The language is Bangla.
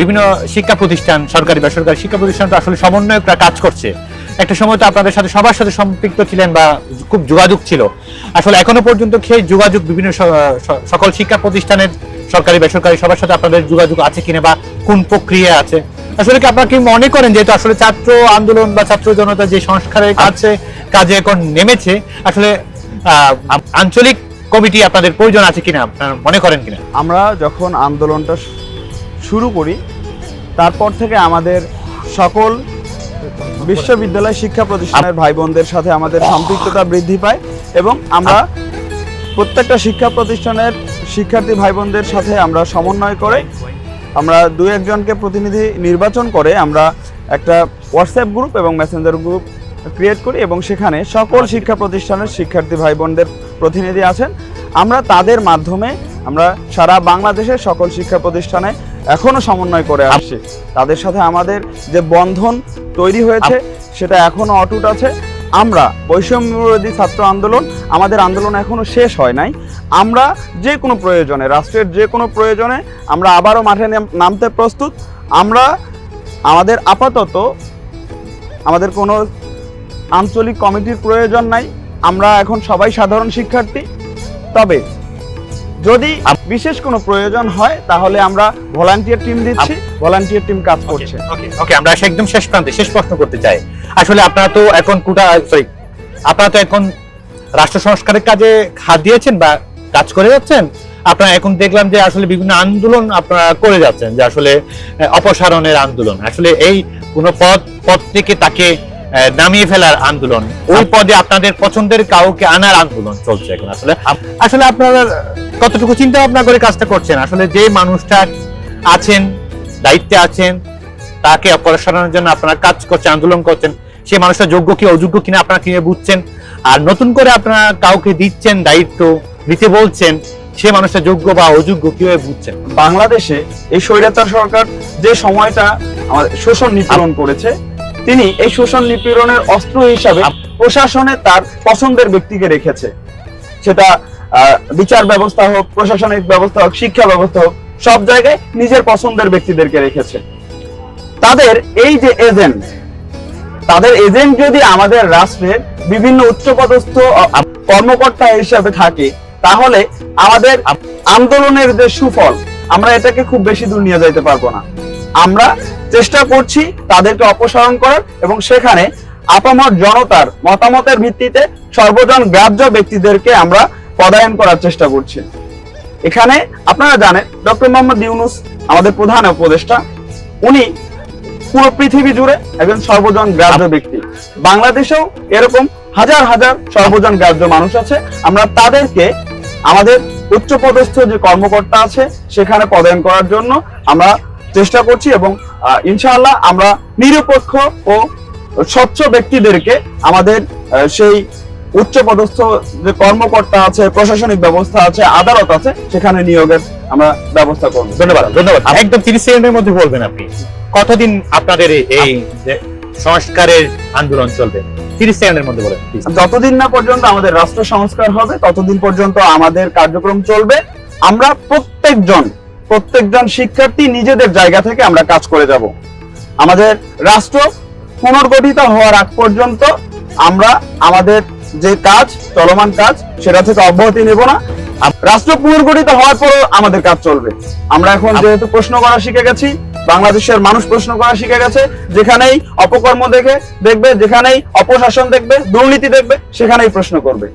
বিভিন্ন শিক্ষা প্রতিষ্ঠান, সরকারি, বেসরকারি শিক্ষা প্রতিষ্ঠান তো আসলে সমন্বয়করা কাজ করছে। একটা সময় তো আপনাদের সাথে সবার সাথে সম্পৃক্ত ছিলেন বা খুব যোগাযোগ ছিল। আসলে এখনও পর্যন্ত সেই যোগাযোগ বিভিন্ন সকল শিক্ষা প্রতিষ্ঠানের সরকারি, বেসরকারি সবার সাথে আপনাদের যোগাযোগ আছে কিনা বা কোন প্রক্রিয়া আছে? আসলে কি আপনারা কি মনে করেন যেহেতু আসলে ছাত্র আন্দোলন বা ছাত্র জনতা যে সংস্কারের কাছে, কাজে এখন নেমেছে, আসলে আঞ্চলিক কমিটি আপনাদের প্রয়োজন আছে কিনা? আপনারা মনে করেন কিনা? আমরা যখন আন্দোলনটা শুরু করি। তারপর থেকে আমাদের সকল বিশ্ববিদ্যালয় শিক্ষা প্রতিষ্ঠানের ভাই বোনদের সাথে আমাদের সম্পৃক্ততা বৃদ্ধি পায় এবং আমরা প্রত্যেকটা শিক্ষা প্রতিষ্ঠানের শিক্ষার্থী ভাই বোনদের সাথে আমরা সমন্বয় করে আমরা দু একজনকে প্রতিনিধি নির্বাচন করে আমরা একটা হোয়াটসঅ্যাপ গ্রুপ এবং মেসেঞ্জার গ্রুপ ক্রিয়েট করি এবং সেখানে সকল শিক্ষা প্রতিষ্ঠানের শিক্ষার্থী ভাই বোনদের প্রতিনিধি আছেন। আমরা তাদের মাধ্যমে আমরা সারা বাংলাদেশের সকল শিক্ষা প্রতিষ্ঠানে এখনও সমন্বয় করে আসছে। তাদের সাথে আমাদের যে বন্ধন তৈরি হয়েছে সেটা এখনও অটুট আছে। আমরা বৈষম্যবিরোধী ছাত্র আন্দোলন আমাদের আন্দোলন এখনও শেষ হয় নাই। আমরা যে কোনো প্রয়োজনে রাষ্ট্রের যে কোনো প্রয়োজনে আমরা আবারও মাঠে নামতে প্রস্তুত। আমরা আমাদের আপাতত আমাদের কোনো আঞ্চলিক কমিটির প্রয়োজন নাই। আমরা এখন সবাই সাধারণ শিক্ষার্থী। তবে যদি বিশেষ কোনো প্রয়োজন হয় তাহলে আমরা ভলান্টিয়ার টিম দিচ্ছি ভলান্টিয়ার টিম কাজ করছে। ওকে ওকে আমরা আসলে একদম শেষ প্রান্তে শেষ প্রশ্ন করতে চাই। আসলে আপনারা তো এখন কুটা সরি আপনারা তো এখন রাষ্ট্র সংস্কারের কাজে হাত দিয়েছেন বা কাজ করে যাচ্ছেন। আপনারা এখন দেখলাম যে আসলে বিভিন্ন আন্দোলন আপনারা করে যাচ্ছেন যে আসলে অপসারণের আন্দোলন। আসলে এই কোন পদ পদ থেকে তাকে নামিয়ে ফেলার আন্দোলন ওই পদে আপনাদের পছন্দের কাউকে আনার আন্দোলন চলছে এখন আসলে। আসলে আপনারা কতটুকু চিন্তা ভাবনা করে কাজটা করছেন? আসলে যে মানুষটা আছেন দায়িত্বে আছেন তাকে অপসারণের জন্য আপনারা কাজ করছেন আন্দোলন করছেন সেই মানুষটা যোগ্য কি অযোগ্য কিনা আপনারা কীভাবে বুঝছেন? আর নতুন করে আপনারা কাউকে দিচ্ছেন দায়িত্ব দিতে বলছেন সে মানুষটা যোগ্য বা অযোগ্য কীভাবে বুঝছেন? বাংলাদেশে এই স্বৈরাচার সরকার যে সময়টা আমাদের শোষণ নিপীড়ন করেছে তিনি এই শোষণ নিপীড়নের অস্ত্র হিসাবে প্রশাসনে তার পছন্দের ব্যক্তিকে রেখেছে। সেটা বিচার ব্যবস্থা হোক, প্রশাসনিক ব্যবস্থা হোক, শিক্ষা ব্যবস্থা হোক, সব জায়গায় নিজের পছন্দের ব্যক্তিদেরকে রেখেছে। তাদের এই যে এজেন্ট তাদের এজেন্ট যদি আমাদের রাষ্ট্রের বিভিন্ন উচ্চপদস্থ কর্মকর্তা হিসাবে থাকে, তাহলে আমাদের আন্দোলনের যে সুফল, আমরা এটাকে খুব বেশি দূর নিয়ে যাইতে পারব না। আমরা চেষ্টা করছি তাদেরকে অপসারণ করার এবং সেখানে আপামর জনতার মতামতের ভিত্তিতে সর্বজন গ্রাহ্য ব্যক্তিদেরকে আমরা পদায়ন করার চেষ্টা করছি। এখানে আপনারা জানেন ডক্টর মোহাম্মদ ইউনুস আমাদের প্রধান উপদেষ্টা। উনি পুরো পৃথিবী জুড়ে একজন সর্বজন গ্রাহ্য ব্যক্তি। বাংলাদেশেও এরকম হাজার হাজার সর্বজন গ্রাহ্য মানুষ আছে। আমরা তাদেরকে আমাদের উচ্চপদস্থ যে কর্মকর্তা আছে সেখানে পদায়ন করার জন্য আমরা চেষ্টা করছি এবং ইনশাআল্লাহ আমরা নিরপেক্ষ ও স্বচ্ছ ব্যক্তিদেরকে আমাদের আহ, সেই উচ্চপদস্থ যে কর্মকর্তা আছে প্রশাসনিক ব্যবস্থা আছে আদালত আছে সেখানে নিয়োগের আমরা ব্যবস্থা করব। ধন্যবাদ ধন্যবাদ। একদম তিরিশ সেকেন্ডের মধ্যে বলবেন আপনি। কতদিন আপনাদের এই- এই সংস্কারের আন্দোলন চলবে? তিরিশ সেকেন্ডের মধ্যে বলেন যতদিন না পর্যন্ত আমাদের রাষ্ট্র সংস্কার হবে ততদিন পর্যন্ত আমাদের কার্যক্রম চলবে। আমরা প্রত্যেকজন প্রত্যেকজন শিক্ষার্থী নিজেদের জায়গা থেকে আমরা কাজ করে যাব। আমাদের রাষ্ট্র পুনর্গঠিত হওয়ার আগ পর্যন্ত আমরা আমাদের যে কাজ, চলমান কাজ, সেটা থেকে অব্যাহতি নেব না। রাষ্ট্র পুনর্গঠিত হওয়ার পর আমাদের কাজ চলবে। আমরা এখন যেহেতু প্রশ্ন করা শিখে গেছি, বাংলাদেশের মানুষ প্রশ্ন করা শিখে গেছে, যেখানেই অপকর্ম দেখে দেখবে, যেখানেই অপশাসন দেখবে, দুর্নীতি দেখবে, সেখানেই প্রশ্ন করবে।